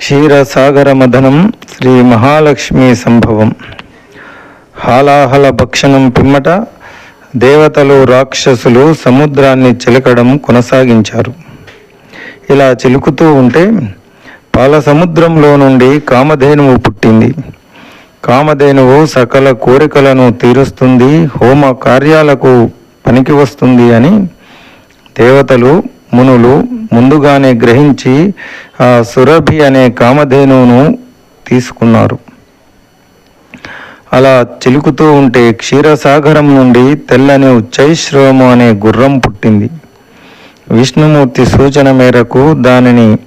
క్షీరసాగర మదనం శ్రీ మహాలక్ష్మి సంభవం. హాలాహల భక్షణం పిమ్మట దేవతలు రాక్షసులు సముద్రాన్ని చిలకడం కొనసాగించారు. ఇలా చిలుకుతూ ఉంటే పాల సముద్రంలో నుండి కామధేనువు పుట్టింది. కామధేనువు సకల కోరికలను తీరుస్తుంది హోమ కార్యాలకు పనికి వస్తుంది అని దేవతలు మునులు ముందుగానే గ్రహించి ఆ సురభి అనే కామధేనువును తీసుకున్నారు. అలా చిలుకుతూ ఉంటే క్షీరసాగరం నుండి తెల్లని ఉచ్చైశ్రవము అనే గుర్రం పుట్టింది. విష్ణుమూర్తి సూచన మేరకు దానిని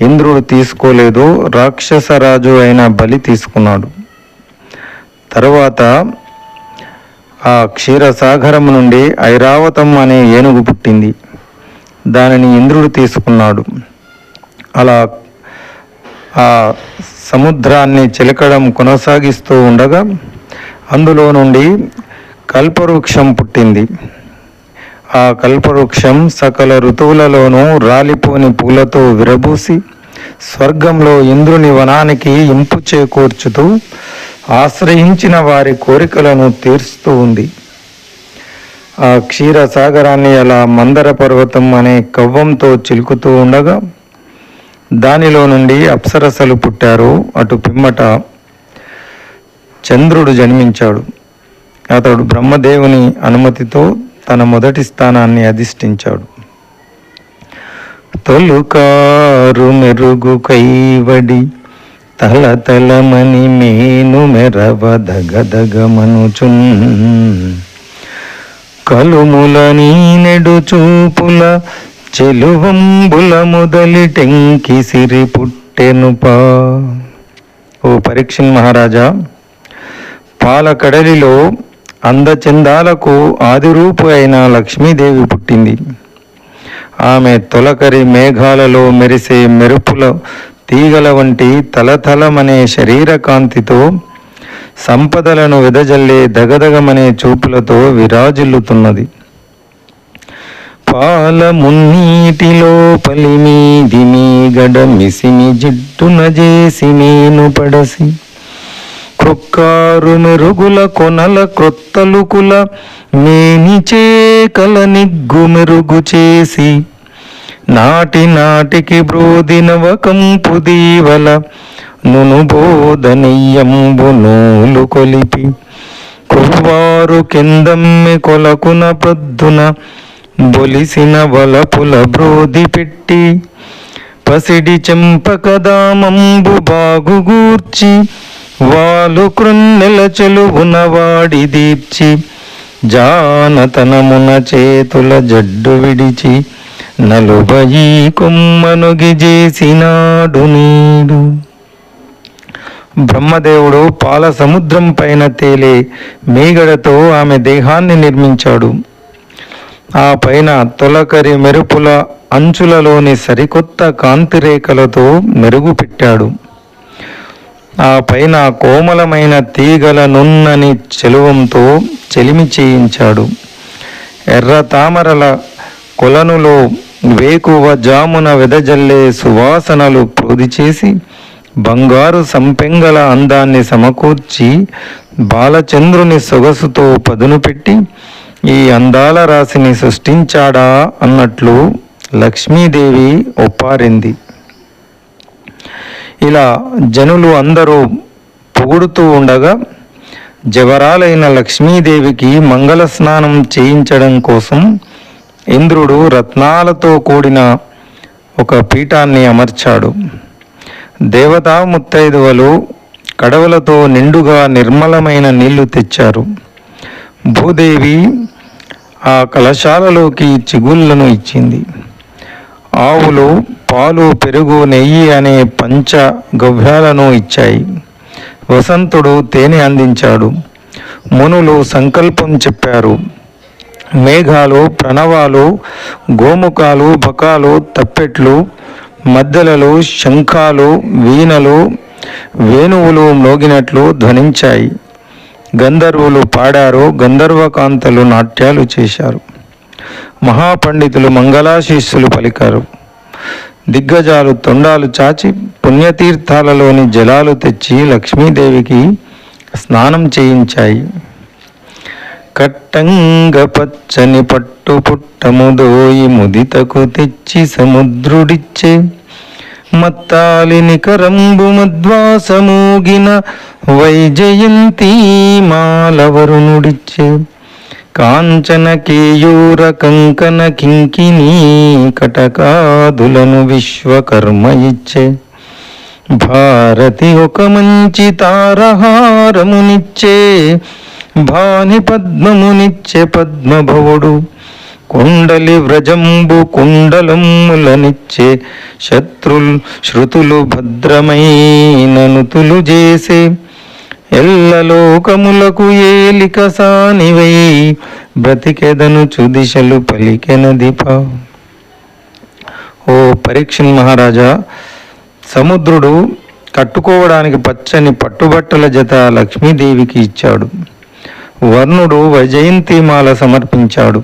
ఇంద్రుడు తీసుకోలేదు రాక్షసరాజు అయిన బలి తీసుకున్నాడు. తరువాత ఆ క్షీరసాగరం నుండి ఐరావతం అనే ఏనుగు పుట్టింది. దానిని ఇంద్రుడు తీసుకున్నాడు. అలా ఆ సముద్రాన్ని చిలకడం కొనసాగిస్తూ ఉండగా అందులో నుండి కల్పవృక్షం పుట్టింది. ఆ కల్పవృక్షం సకల ఋతువులలోనూ రాలిపోని పూలతో విరబూసి స్వర్గంలో ఇంద్రుని వనానికి ఇంపు చేకూర్చుతూ ఆశ్రయించిన వారి కోరికలను తీరుస్తూ ఉంది. ఆ క్షీర సాగరాన్ని అలా మందర పర్వతం అనే కవ్వంతో చిలుకుతూ ఉండగా దానిలో నుండి అప్సరసలు పుట్టారు అటు పిమ్మట చంద్రుడు జన్మించాడు. అతడు బ్రహ్మదేవుని అనుమతితో తన మొదటి స్థానాన్ని అధిష్ఠించాడు. తొలుకారు మెరుగు కైవడి తల తలమని మేను మెరవ దగదగమనుచున్ కలుముల నీనెడు చూపుల చెలువంబుల మొదలి టెంకి సిరి పుట్టెనుపా. ఓ పరీక్షణ్ మహారాజా పాలకడలిలో అందచందాలకు ఆదిరూపు అయిన లక్ష్మీదేవి పుట్టింది. ఆమె తొలకరి మేఘాలలో మెరిసే మెరుపుల తీగల వంటి తలతలమనే శరీర కాంతితో సంపదలను వెదజల్లే దగదగమనే చూపులతో విరాజిల్లుతున్నది. పాల మున్నీటిలో పలిమీది మీ గడ మిసిమి జిడ్డున చేసి నేను పడసి క్రొక్కారు మెరుగుల కొనల క్రొత్తలుకుల మేనిచే కల నిగ్గు మెరుగు చేసి నాటి నాటికి బ్రోదినవకంపు దీవల నును బోధనీయంబు నూలు కొలిపి కొవ్వారు కిందమ్మి కొలకున ప్రొద్దున బొలిసిన వలపుల బ్రోది పెట్టి పసిడి చెంపకదామంబు బాగుగూర్చి వాలు కృన్నెల చెలువున వాడి దీర్చి జానతనమున చేతుల జడ్డు విడిచి నలుబయి కొమ్మనుగి చేసినాడు నీడు. బ్రహ్మదేవుడు పాల సముద్రం పైన తేలే మేగడతో ఆమె దేహాన్ని నిర్మించాడు. ఆ పైన తొలకరి మెరుపుల అంచులలోని సరికొత్త కాంతి రేఖలతో మెరుగు ఆ పైన కోమలమైన తీగల నున్నని చెలువంతో చెలిమి చేయించాడు. ఎర్ర తామరల కొలనులో వేకువ జామున వెదజల్లే సువాసనలు ప్రోది చేసి బంగారు సంపెంగల అందాన్ని సమకూర్చి బాలచంద్రుని సొగసుతో పదును పెట్టి ఈ అందాల రాశిని సృష్టించాడా అన్నట్లు లక్ష్మీదేవి ఒప్పారింది. ఇలా జనులు అందరూ పొగుడుతూ ఉండగా జవరాలైన లక్ష్మీదేవికి మంగళ స్నానం చేయించడం కోసం ఇంద్రుడు రత్నాలతో కూడిన ఒక పీఠాన్ని అమర్చాడు. దేవతా ముత్తైదువలు కడవలతో నిండుగా నిర్మలమైన నీళ్ళు తెచ్చారు. భూదేవి ఆ కలశాలలోకి చిగుళ్ళను ఇచ్చింది. ఆవులు పాలు పెరుగు నెయ్యి అనే పంచ గవ్యాలను ఇచ్చాయి. వసంతుడు తేనె అందించాడు. మునులు సంకల్పం చెప్పారు. మేఘాలు ప్రణవాలు గోముఖాలు బకాలు తప్పెట్లు మద్దెలలు శంఖాలు వీణలు వేణువులు మ్రోగినట్లు ధ్వనించాయి. గంధర్వులు పాడారు గంధర్వకాంతలు నాట్యాలు చేశారు. మహాపండితులు మంగళాశీస్సులు పలికారు. దిగ్గజాలు తొండాలు చాచి పుణ్యతీర్థాలలోని జలాలు తెచ్చి లక్ష్మీదేవికి స్నానం చేయించాయి. కట్టంగ పచ్చని పట్టు పుట్టముదోయి ముదితకు తెచ్చి సముద్రుడిచ్చే. మత్తాలిని కరంబు మద్వాసమూగిన వైజయంతి మాలవరుణుడిచ్చే. కాంచన కేయూర కంకన కింకినీ కటకాదులను విశ్వకర్మ ఇచ్చే భారతి ఒక మంచి తారహారమునిచ్చే. భాని పద్మమునిచ్చే పద్మభవుడు కుండలి వ్రజంబు కుండలములనిచ్చే శత్రుల్ శృతులు భద్రమైననుతులు చేసే ఎల్లలోకములకు ఏలిక సానివై బ్రతికెదను చుదిశలు పలికెనదిప. ఓ పరీక్షణ్ మహారాజా సముద్రుడు కట్టుకోవడానికి పచ్చని పట్టుబట్టల జత లక్ష్మీదేవికి ఇచ్చాడు. వర్ణుడు వైజయంతిమాల సమర్పించాడు.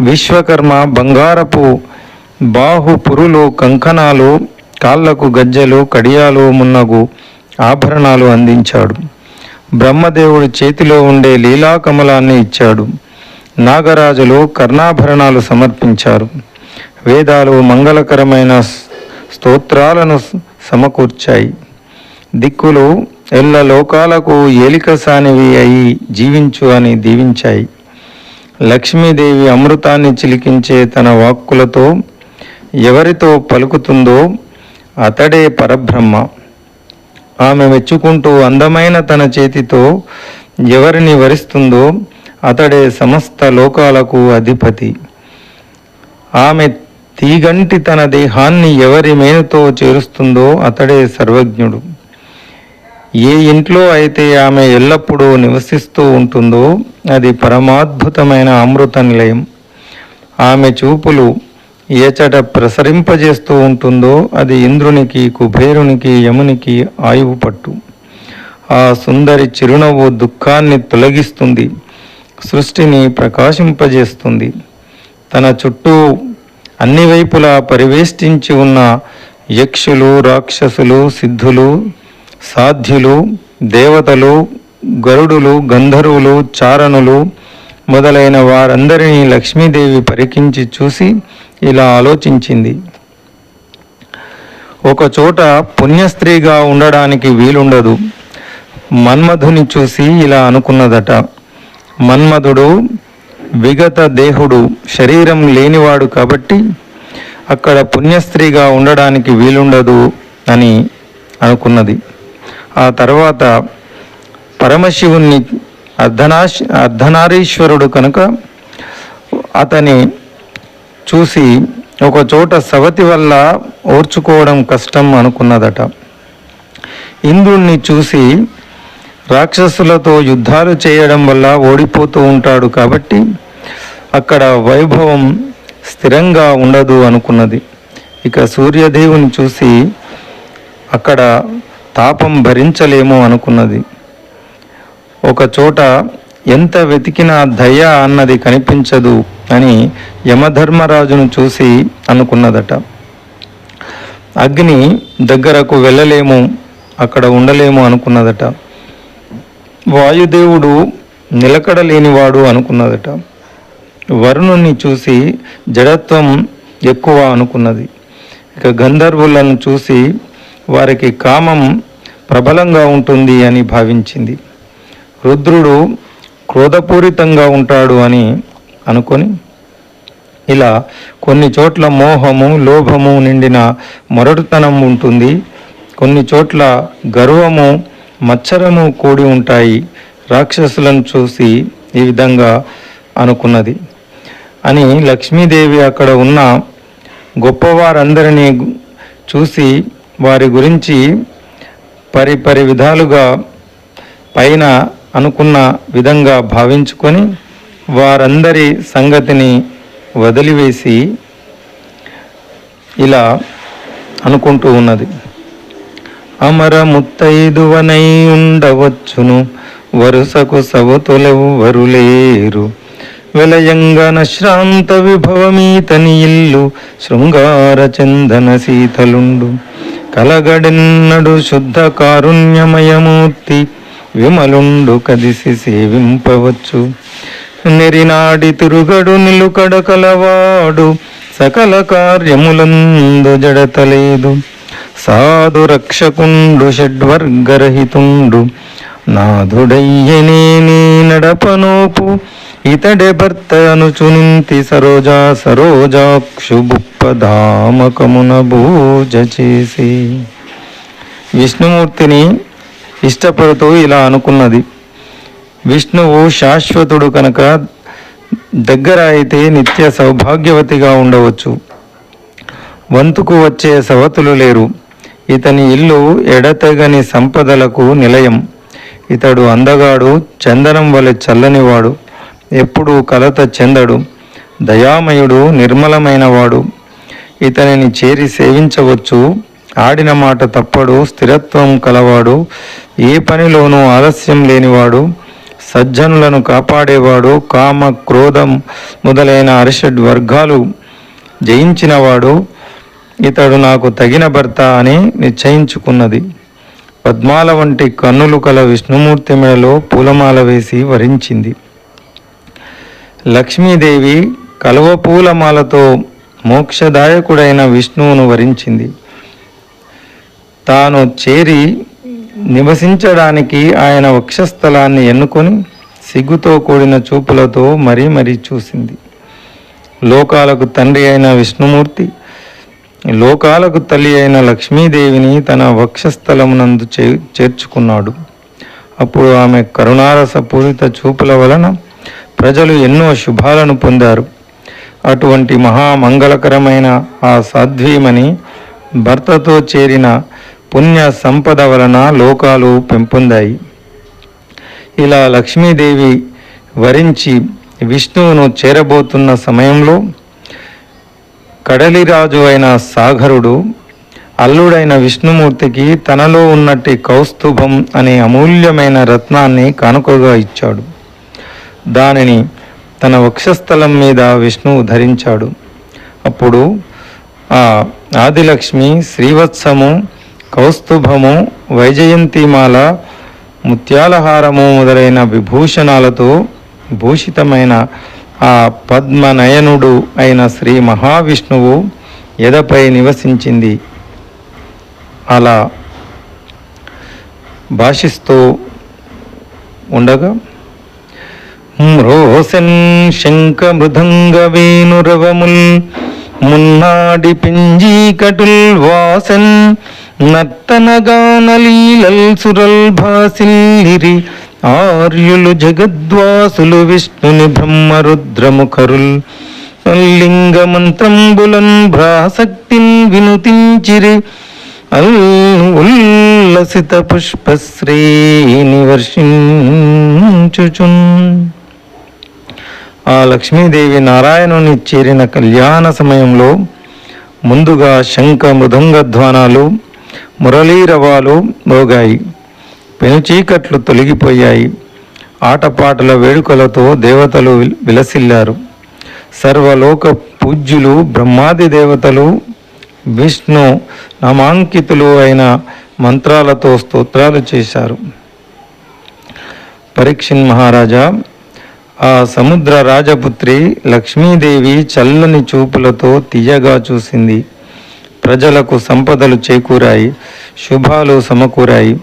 విశ్వకర్మ బంగారపు బాహు పురులు కంకణాలు కాళ్ళకు గజ్జెలు కడియాలు మున్నగు ఆభరణాలు అందించాడు. బ్రహ్మదేవుడు చేతిలో ఉండే లీలాకమలాన్ని ఇచ్చాడు. నాగరాజులు కర్ణాభరణాలు సమర్పించారు. వేదాలు మంగళకరమైన స్తోత్రాలను సమకూర్చాయి. దిక్కులు ఎల్ల లోకాలకు ఏలిక సానివి అయి జీవించు అని దీవించాయి. లక్ష్మీదేవి అమృతాన్ని చిలికించే తన వాక్కులతో ఎవరితో పలుకుతుందో అతడే పరబ్రహ్మ. ఆమె మెచ్చుకుంటూ అందమైన తన చేతితో ఎవరిని వరిస్తుందో అతడే సమస్త లోకాలకు అధిపతి. ఆమె తీగంటి తన దేహాన్ని ఎవరి మేనుతో చేరుస్తుందో అతడే సర్వజ్ఞుడు. ఏ ఇంట్లో అయితే ఆమె ఎల్లప్పుడూ నివసిస్తూ ఉంటుందో అది పరమాద్భుతమైన అమృత నిలయం. ఆమె చూపులు ఏచట ప్రసరింపజేస్తూ ఉంటుందో అది ఇంద్రునికి కుబేరునికి యమునికి ఆయువు పట్టు. ఆ సుందరి చిరునవ్వు దుఃఖాన్ని తొలగిస్తుంది సృష్టిని ప్రకాశింపజేస్తుంది. తన చుట్టూ అన్ని వైపులా పరివేష్టించి ఉన్న యక్షులు రాక్షసులు సిద్ధులు సాధ్యులు దేవతలు గరుడులు గంధర్వులు చారణులు మొదలైన వారందరినీ లక్ష్మీదేవి పరికించి చూసి ఇలా ఆలోచించింది. ఒకచోట పుణ్యస్త్రీగా ఉండడానికి వీలుండదు. మన్మధుని చూసి ఇలా అనుకున్నదట. మన్మధుడు విగత దేహుడు శరీరం లేనివాడు కాబట్టి అక్కడ పుణ్యస్త్రీగా ఉండడానికి వీలుండదు అని అనుకున్నది. ఆ తర్వాత పరమశివుణ్ణి అర్ధనాశ్ అర్ధనారీశ్వరుడు కనుక అతని చూసి ఒక చోట సవతి వల్ల ఓర్చుకోవడం కష్టం అనుకున్నదట. ఇంద్రుణ్ణి చూసి రాక్షసులతో యుద్ధాలు చేయడం వల్ల ఓడిపోతూ ఉంటాడు కాబట్టి అక్కడ వైభవం స్థిరంగా ఉండదు అనుకున్నది. ఇక సూర్యదేవుని చూసి అక్కడ తాపం భరించలేము అనుకున్నది. ఒక చోట ఎంత వెతికినా దయ అన్నది కనిపించదు అని యమధర్మరాజును చూసి అనుకున్నదట. అగ్ని దగ్గరకు వెళ్ళలేము అక్కడ ఉండలేము అనుకున్నదట. వాయుదేవుడు నిలకడ లేనివాడు అనుకున్నదట. వరుణుని చూసి జడత్వం ఎక్కువ అనుకున్నది. ఇక గంధర్వులను చూసి వారికి కామం ప్రబలంగా ఉంటుంది అని భావించింది. రుద్రుడు క్రోధపూరితంగా ఉంటాడు అని అనుకొని ఇలా కొన్ని చోట్ల మోహము లోభము నిండిన మొరటుతనం ఉంటుంది. కొన్ని చోట్ల గర్వము మచ్చరము కూడి ఉంటాయి. రాక్షసులను చూసి ఈ విధంగా అనుకున్నది. అని లక్ష్మీదేవి అక్కడ ఉన్న గొప్పవారందరినీ చూసి వారి గురించి పరి పరి విధాలుగా పైన అనుకున్న విధంగా భావించుకొని వారందరి సంగతిని వదిలివేసి ఇలా అనుకుంటూ ఉన్నది. అమర ముత్తైదువనై ఉండవచ్చును వరుసకు సవతులెవ్వరు లేరు. విలయంగన శ్రాంత విభవమీతని ఇల్లు శృంగార చందన సీతలుండు కలగడెన్నడు శుద్ధ కారుణ్యమయమూర్తి విమలుండు కదిసి సేవింపవచ్చు. నెరినాడి తిరుగడు నిలుకడ కలవాడు సకల కార్యములందు జడతలేదు. సాధు రక్షకుండు షడ్వర్గరహితుండు నాథుడయ్యనే నీ నడపనోపు. ఇతడే భర్త అనుచునింతి సరోజా సరోజాక్షుబుప్పధామకమున భూజ చేసి. విష్ణుమూర్తిని ఇష్టపడుతూ ఇలా అనుకున్నది. విష్ణువు శాశ్వతుడు కనుక దగ్గర అయితే నిత్య సౌభాగ్యవతిగా ఉండవచ్చు. వంతుకు వచ్చే సవతులు లేరు. ఇతని ఇల్లు ఎడతెగని సంపదలకు నిలయం. ఇతడు అందగాడు చందనం వలె చల్లనివాడు ఎప్పుడూ కలత చెందడు. దయామయుడు నిర్మలమైనవాడు. ఇతనిని చేరి సేవించవచ్చు. ఆడిన మాట తప్పడు స్థిరత్వం కలవాడు. ఏ పనిలోనూ ఆలస్యం లేనివాడు. సజ్జనులను కాపాడేవాడు. కామ క్రోధం మొదలైన అరిషడ్ వర్గాలు జయించినవాడు. ఇతడు నాకు తగిన భర్త అని నిశ్చయించుకున్నది. పద్మాల వంటి కన్నులు కల విష్ణుమూర్తి మెడలో పూలమాల వేసి వరించింది. లక్ష్మీదేవి కలువ పూలమాలతో మోక్షదాయకుడైన విష్ణువును వరించింది. తాను చేరి నివసించడానికి ఆయన వక్షస్థలాన్ని ఎన్నుకొని సిగ్గుతో కూడిన చూపులతో మరీ మరీ చూసింది. లోకాలకు తండ్రి అయిన విష్ణుమూర్తి లోకాలకు తల్లి అయిన లక్ష్మీదేవిని తన వక్షస్థలమునందు చే చేర్చుకున్నాడు. అప్పుడు ఆమె కరుణారస పూరిత చూపుల వలన ప్రజలు ఎన్నో శుభాలను పొందారు. అటువంటి మహామంగళకరమైన ఆ సాధ్వీమని భర్తతో చేరిన పుణ్య సంపద వలన లోకాలు పెంపొందాయి. ఇలా లక్ష్మీదేవి వరించి విష్ణువును చేరబోతున్న సమయంలో కడలిరాజు అయిన సాగరుడు అల్లుడైన విష్ణుమూర్తికి తనలో ఉన్నట్టి కౌస్తుభం అనే అమూల్యమైన రత్నాన్ని కానుకగా ఇచ్చాడు. దానిని తన వక్షస్థలం మీద విష్ణువు ధరించాడు. అప్పుడు ఆ ఆదిలక్ష్మి శ్రీవత్సము కౌస్తుభము వైజయంతిమాల ముత్యాలహారము మొదలైన విభూషణాలతో భూషితమైన ఆ పద్మనయనుడు అయిన శ్రీ మహావిష్ణువు ఎదపై నివసించింది. అలా భాషిస్తూ ఉండగా మ్రోసెన్ శంఖ మృదంగ వేణురవముల్ మున్నాడి పింజీకటుల్ వాసన్ నర్తనగానలీలల్ సురల్ భాసిల్లిరి ఆర్యులు జగద్వాసులు విష్ణుని బ్రహ్మరుద్రముఖరుల్ అల్లింగ మంత్రంబులన్ భ్రాసక్తిన్ వినుతించిరి. అల్ ఉల్లసిత పుష్పశ్రేణి వర్షించుచున్. ఆ లక్ష్మీదేవి నారాయణుని చేరిన కళ్యాణ సమయంలో ముందుగా శంఖ మృదంగ ధ్వానాలు మురళీరవాలు మోగాయి. పెనుచీకట్లు తొలగిపోయాయి. ఆటపాటల వేడుకలతో దేవతలు విలసిల్లారు. సర్వలోక పూజ్యులు బ్రహ్మాది దేవతలు విష్ణు నామాంకితులు అయిన మంత్రాలతో స్తోత్రాలు చేశారు. పరీక్షిన్ మహారాజా ఆ సముద్ర రాజపుత్రి లక్ష్మీదేవి చల్లని చూపులతో తీయగా చూసింది. ప్రజలకు సంపదలు చేకూరాయి శుభాలు సమకూరాయి.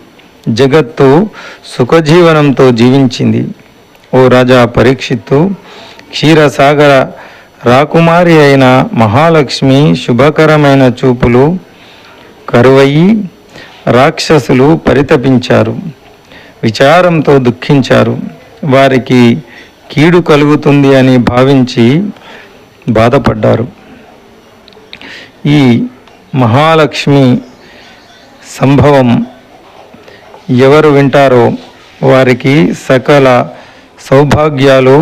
జగత్తు సుఖజీవనంతో జీవించింది. ఓ రాజా పరీక్షిత్తు క్షీరసాగర రాకుమారి అయిన మహాలక్ష్మి శుభకరమైన చూపులు కరువయ్యి రాక్షసులు పరితపించారు. విచారంతో దుఃఖించారు. వారికి కీడు కలుగుతుంది అని భావించి బాధపడ్డారు. ఈ మహాలక్ష్మి సంభవం ఎవరు వింటారో వారికి సకల సౌభాగ్యాలు